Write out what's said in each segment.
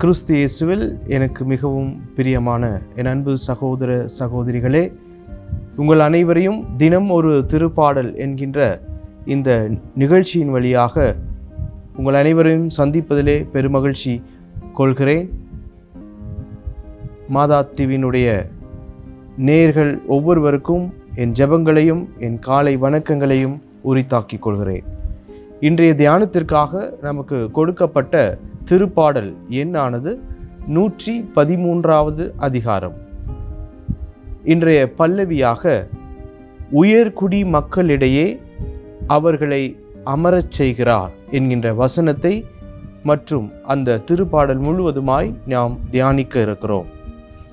கிறிஸ்து இயேசுவில் எனக்கு மிகவும் பிரியமான என் அன்பு சகோதர சகோதரிகளே உங்கள் அனைவரையும் தினம் ஒரு திருப்பாடல் என்கின்ற இந்த நிகழ்ச்சியின் வழியாக உங்கள் அனைவரையும் சந்திப்பதிலே பெருமகிழ்ச்சி கொள்கிறேன். மாதா நேர்கள் ஒவ்வொருவருக்கும் என் ஜெபங்களையும் என் காலை வணக்கங்களையும் உரித்தாக்கிக் கொள்கிறேன். இன்றைய தியானத்திற்காக நமக்கு கொடுக்கப்பட்ட திருப்பாடல் எண்ணானது நூற்றி பதிமூன்றாவது அதிகாரம். இன்றைய பல்லவியாக உயர்குடி மக்களிடையே அவர்களை அமரச் செய்கிறார் என்கின்ற வசனத்தை மற்றும் அந்த திருப்பாடல் முழுவதுமாய் நாம் தியானிக்க இருக்கிறோம்.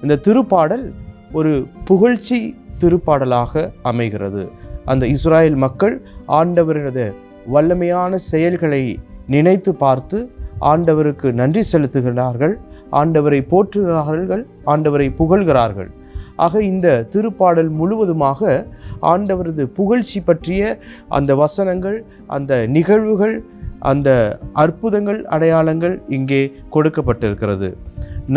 இந்த திருப்பாடல் ஒரு புகழ்ச்சி திருப்பாடலாக அமைகிறது. அந்த இஸ்ராயல் மக்கள் ஆண்டவரினது வல்லமையான செயல்களை நினைத்து பார்த்து ஆண்டவருக்கு நன்றி செலுத்துகிறார்கள். ஆண்டவரை போற்றுகிறார்கள் ஆண்டவரை புகழ்கிறார்கள். ஆக இந்த திருப்பாடல் முழுவதுமாக ஆண்டவரது புகழ்ச்சி பற்றிய அந்த வசனங்கள் அந்த நிகழ்வுகள் அந்த அற்புதங்கள் அடையாளங்கள் இங்கே கொடுக்கப்பட்டிருக்கிறது.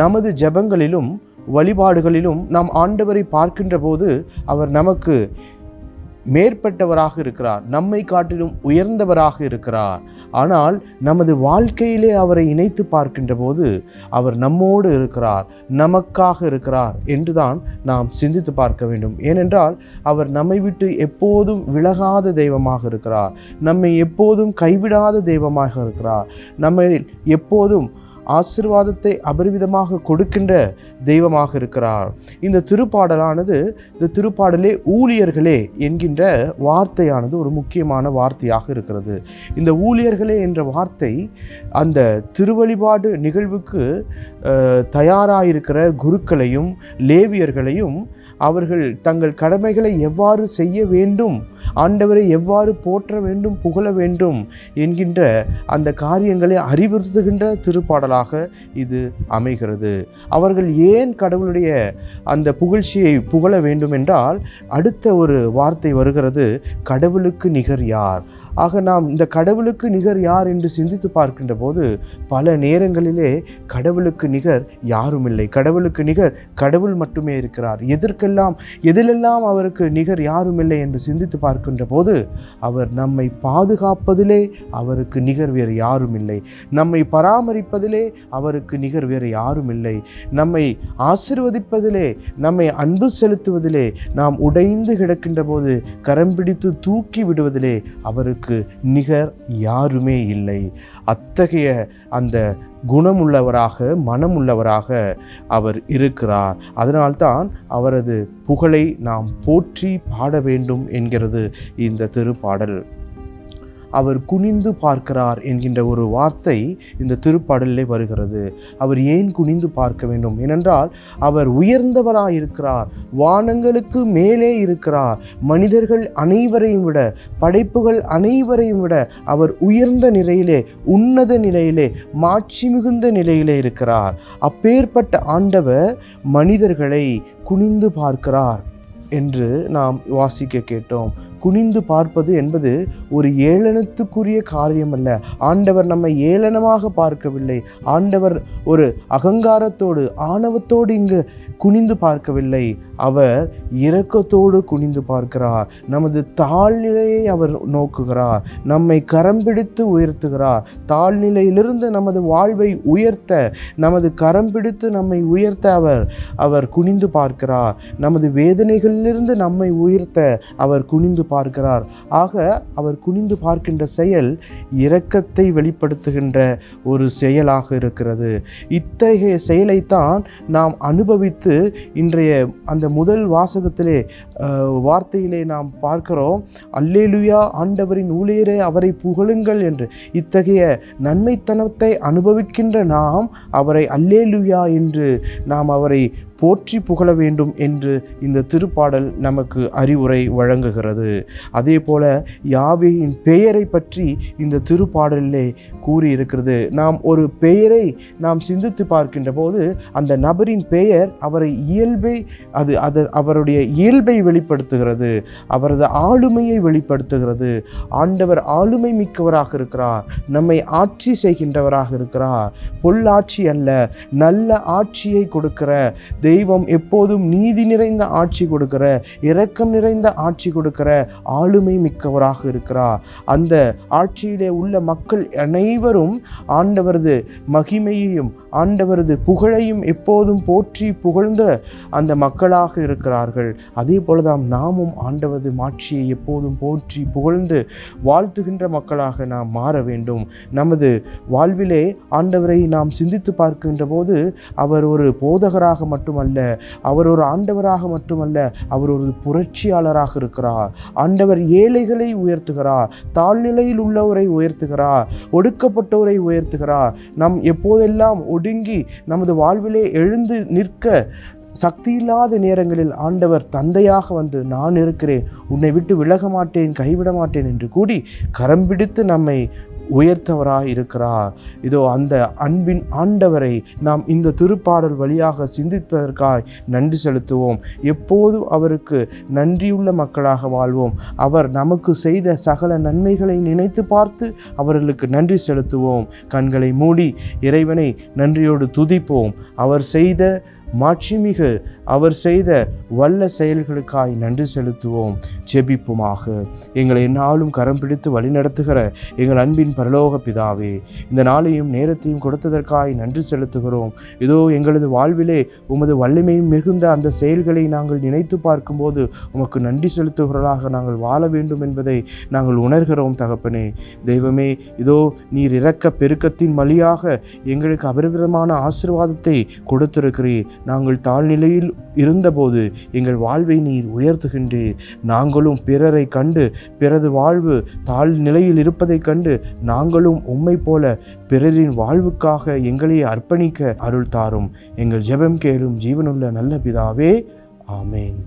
நமது ஜெபங்களிலும் வழிபாடுகளிலும் நாம் ஆண்டவரை பார்க்கின்ற போது அவர் நமக்கு மேற்பட்டவராக இருக்கிறார். நம்மை காட்டிலும் உயர்ந்தவராக இருக்கிறார். ஆனால் நமது வாழ்க்கையிலே அவரை இணைத்து பார்க்கின்ற போது அவர் நம்மோடு இருக்கிறார் நமக்காக இருக்கிறார் என்றுதான் நாம் சிந்தித்து பார்க்க வேண்டும். ஏனென்றால் அவர் நம்மை விட்டு எப்போதும் விலகாத தெய்வமாக இருக்கிறார். நம்மை எப்போதும் கைவிடாத தெய்வமாக இருக்கிறார். நம்மை எப்போதும் ஆசிர்வாதத்தை அபரிவிதமாக கொடுக்கின்ற தெய்வமாக இருக்கிறார். இந்த திருப்பாடலானது இந்த திருப்பாடலே ஊழியர்களே என்கின்ற வார்த்தையானது ஒரு முக்கியமான வார்த்தையாக இருக்கிறது. இந்த ஊழியர்களே என்ற வார்த்தை அந்த திருவழிபாடு நிகழ்வுக்கு அஹ், தயாராயிருக்கிற குருக்களையும் லேவியர்களையும் அவர்கள் தங்கள் கடமைகளை எவ்வாறு செய்ய வேண்டும்? ஆண்டவரை எவ்வாறு போற்ற வேண்டும் புகழ வேண்டும் என்கின்ற அந்த காரியங்களை அறிவுறுத்துகின்ற திருப்பாடலாக இது அமைகிறது. அவர்கள் ஏன் கடவுளுடைய அந்த புகழ்ச்சியை புகழ வேண்டும் என்றால் அடுத்த ஒரு வார்த்தை வருகிறது கடவுளுக்கு நிகர் யார்? ஆக நாம் இந்த கடவுளுக்கு நிகர் யார் என்று சிந்தித்து பார்க்கின்ற போது பல நேரங்களிலே கடவுளுக்கு நிகர் யாரும் இல்லை. கடவுளுக்கு நிகர் கடவுள் மட்டுமே இருக்கிறார். எதற்கெல்லாம் எதிலெல்லாம் அவருக்கு நிகர் யாரும் இல்லை என்று சிந்தித்து பார்க்கின்ற போது அவர் நம்மை பாதுகாப்பதிலே அவருக்கு நிகர் வேறு யாரும் இல்லை. நம்மை பராமரிப்பதிலே அவருக்கு நிகர் வேறு யாரும் இல்லை. நம்மை ஆசிர்வதிப்பதிலே நம்மை அன்பு செலுத்துவதிலே நாம் உடைந்து கிடக்கின்ற போது கரம் பிடித்து தூக்கி விடுவதிலே அவருக்கு நிகர் யாருமே இல்லை. அத்தகைய அந்த குணமுள்ளவராக மனமுள்ளவராக அவர் இருக்கிறார். அதனால்தான் அவரது புகழை நாம் போற்றி பாட வேண்டும் என்கிறது இந்த திருப்பாடல். அவர் குனிந்து பார்க்கிறார் என்கின்ற ஒரு வார்த்தை இந்த திருப்பாடலிலே வருகிறது. அவர் ஏன் குனிந்து பார்க்க வேண்டும்? ஏனென்றால் அவர் உயர்ந்தவராக இருக்கிறார் வானங்களுக்கு மேலே இருக்கிறார். மனிதர்கள் அனைவரையும் விட படைப்புகள் அனைவரையும் விட அவர் உயர்ந்த நிலையிலே உன்னத நிலையிலே மாட்சி மிகுந்த நிலையிலே இருக்கிறார். அப்பேற்பட்ட ஆண்டவர் மனிதர்களை குனிந்து பார்க்கிறார் என்று நாம் வாசிக்க கேட்டோம். குனிந்து பார்ப்பது என்பது ஒரு ஏளனத்துக்குரிய காரியம் அல்ல ஆண்டவர் நம்மை ஏளனமாக பார்க்கவில்லை. ஆண்டவர் ஒரு அகங்காரத்தோடு ஆணவத்தோடு இங்கு குனிந்து பார்க்கவில்லை. அவர் இரக்கத்தோடு குனிந்து பார்க்கிறார். நமது தாழ்நிலையை அவர் நோக்குகிறார். நம்மை கரம் பிடித்து உயர்த்துகிறார். தாழ்நிலையிலிருந்து நமது வாழ்வை உயர்த்த நமது கரம் பிடித்து நம்மை உயர்த்த அவர் அவர் குனிந்து பார்க்கிறார். நமது வேதனைகளிலிருந்து நம்மை உயர்த்த அவர் குனிந்து பார்க்கிறார். ஆக அவர் குனிந்து பார்க்கின்ற செயல் இரக்கத்தை வெளிப்படுத்துகின்ற ஒரு செயலாக இருக்கிறது. இத்தகைய செயலைத்தான் நாம் அனுபவித்து இன்றைய அந்த முதல் வாசகத்திலே வார்த்தையிலே நாம் பார்க்கிறோம். அல்லேலுயா ஆண்டவரின் ஊழியரே அவரை புகழுங்கள் என்று. இத்தகைய நன்மைத்தனத்தை அனுபவிக்கின்ற நாம் அவரை அல்லேலுயா என்று நாம் அவரை போற்றி புகழ வேண்டும் என்று இந்த திருப்பாடல் நமக்கு அறிவுரை வழங்குகிறது. அதே போல யாவேயின் பெயரை பற்றி இந்த திருப்பாடலிலே கூறியிருக்கிறது. நாம் ஒரு பெயரை நாம் சிந்தித்து பார்க்கின்ற போது அந்த நபரின் பெயர் அவரை இயல்பை அது அது அவருடைய இயல்பை வெளிப்படுத்துகிறது. அவரது ஆளுமையை வெளிப்படுத்துகிறது. ஆண்டவர் ஆளுமை மிக்கவராக இருக்கிறார். நம்மை ஆட்சி செய்கின்றவராக இருக்கிறார். பொல்லாட்சி அல்ல நல்ல ஆட்சியை கொடுக்கிற தெய்வம் எப்போதும் நீதி நிறைந்த ஆட்சி கொடுக்கிற இரக்கம் நிறைந்த ஆட்சி கொடுக்கிற ஆளுமை மிக்கவராக இருக்கிறார். அந்த ஆட்சியிலே உள்ள மக்கள் அனைவரும் ஆண்டவரது மகிமையையும் ஆண்டவரது புகழையும் எப்போதும் போற்றி புகழ்ந்த அந்த மக்களாக இருக்கிறார்கள். அதே போலதான் நாமும் ஆண்டவரது மாட்சியை எப்போதும் போற்றி புகழ்ந்து வாழ்த்துகின்ற மக்களாக நாம் மாற வேண்டும். நமது வாழ்விலே ஆண்டவரை நாம் சிந்தித்து பார்க்கின்ற போது அவர் ஒரு போதகராக மட்டுமல்ல அவர் ஒரு ஆண்டவராக மட்டுமல்ல அவர் ஒரு புரட்சியாளராக இருக்கிறார். ஆண்டவர் ஏழைகளை உயர்த்துகிறார் தாழ்நிலையில் உள்ளவரை உயர்த்துகிறார் ஒடுக்கப்பட்டவரை உயர்த்துகிறார். நம் எப்போதெல்லாம் நடுங்கி நமது வாழ்விலே எழுந்து நிற்க சக்தி இல்லாத நேரங்களில் ஆண்டவர் தந்தையாக வந்து நான் இருக்கிறேன். உன்னை விட்டு விலக மாட்டேன் கைவிட மாட்டேன் என்று கூடி கரம் பிடித்து நம்மை உயர்த்தவராய் இருக்கிறார். இதோ அந்த அன்பின் ஆண்டவரை நாம் இந்த திருப்பாடல் வழியாக சிந்திப்பதற்காய் நன்றி செலுத்துவோம். எப்போதும் அவருக்கு நன்றியுள்ள மக்களாக வாழ்வோம். அவர் நமக்கு செய்த சகல நன்மைகளை நினைத்து பார்த்து அவர்களுக்கு நன்றி செலுத்துவோம். கண்களை மூடி இறைவனை நன்றியோடு துதிப்போம். அவர் செய்த மாட்சிமிகு அவர் செய்த வல்ல செயல்களுக்காய் நன்றி செலுத்துவோம். ஜெபிப்புமாக. எங்களை என்னாலும் கரம் பிடித்து வழிநடத்துகிற எங்கள் அன்பின் பரலோக பிதாவே இந்த நாளையும் நேரத்தையும் கொடுத்ததற்காய் நன்றி செலுத்துகிறோம். இதோ எங்களது வாழ்விலே உமது வல்லமையும் மிகுந்த அந்த செயல்களை நாங்கள் நினைத்து பார்க்கும்போது உமக்கு நன்றி செலுத்துகிறவர்களாக நாங்கள் வாழ வேண்டும் என்பதை நாங்கள் உணர்கிறோம் தகப்பனே. தெய்வமே இதோ நீர் இறக்க பெருக்கத்தின் வழியாக எங்களுக்கு அபரிவிதமான ஆசிர்வாதத்தை கொடுத்திருக்கிறீர். நாங்கள் தாழ்நிலையில் இருந்தபோது எங்கள் வாழ்வை நீர் உயர்த்துகின்றீர். நாங்களும் பிறரை கண்டு பிறது வாழ்வு தாழ் நிலையில் இருப்பதைக் கண்டு நாங்களும் உம்மை போல பிறரின் வாழ்வுக்காக எங்களை அர்ப்பணிக்க அருள் தாரும். எங்கள் ஜெபம் கேளும் ஜீவனுள்ள நல்ல பிதாவே ஆமேன்.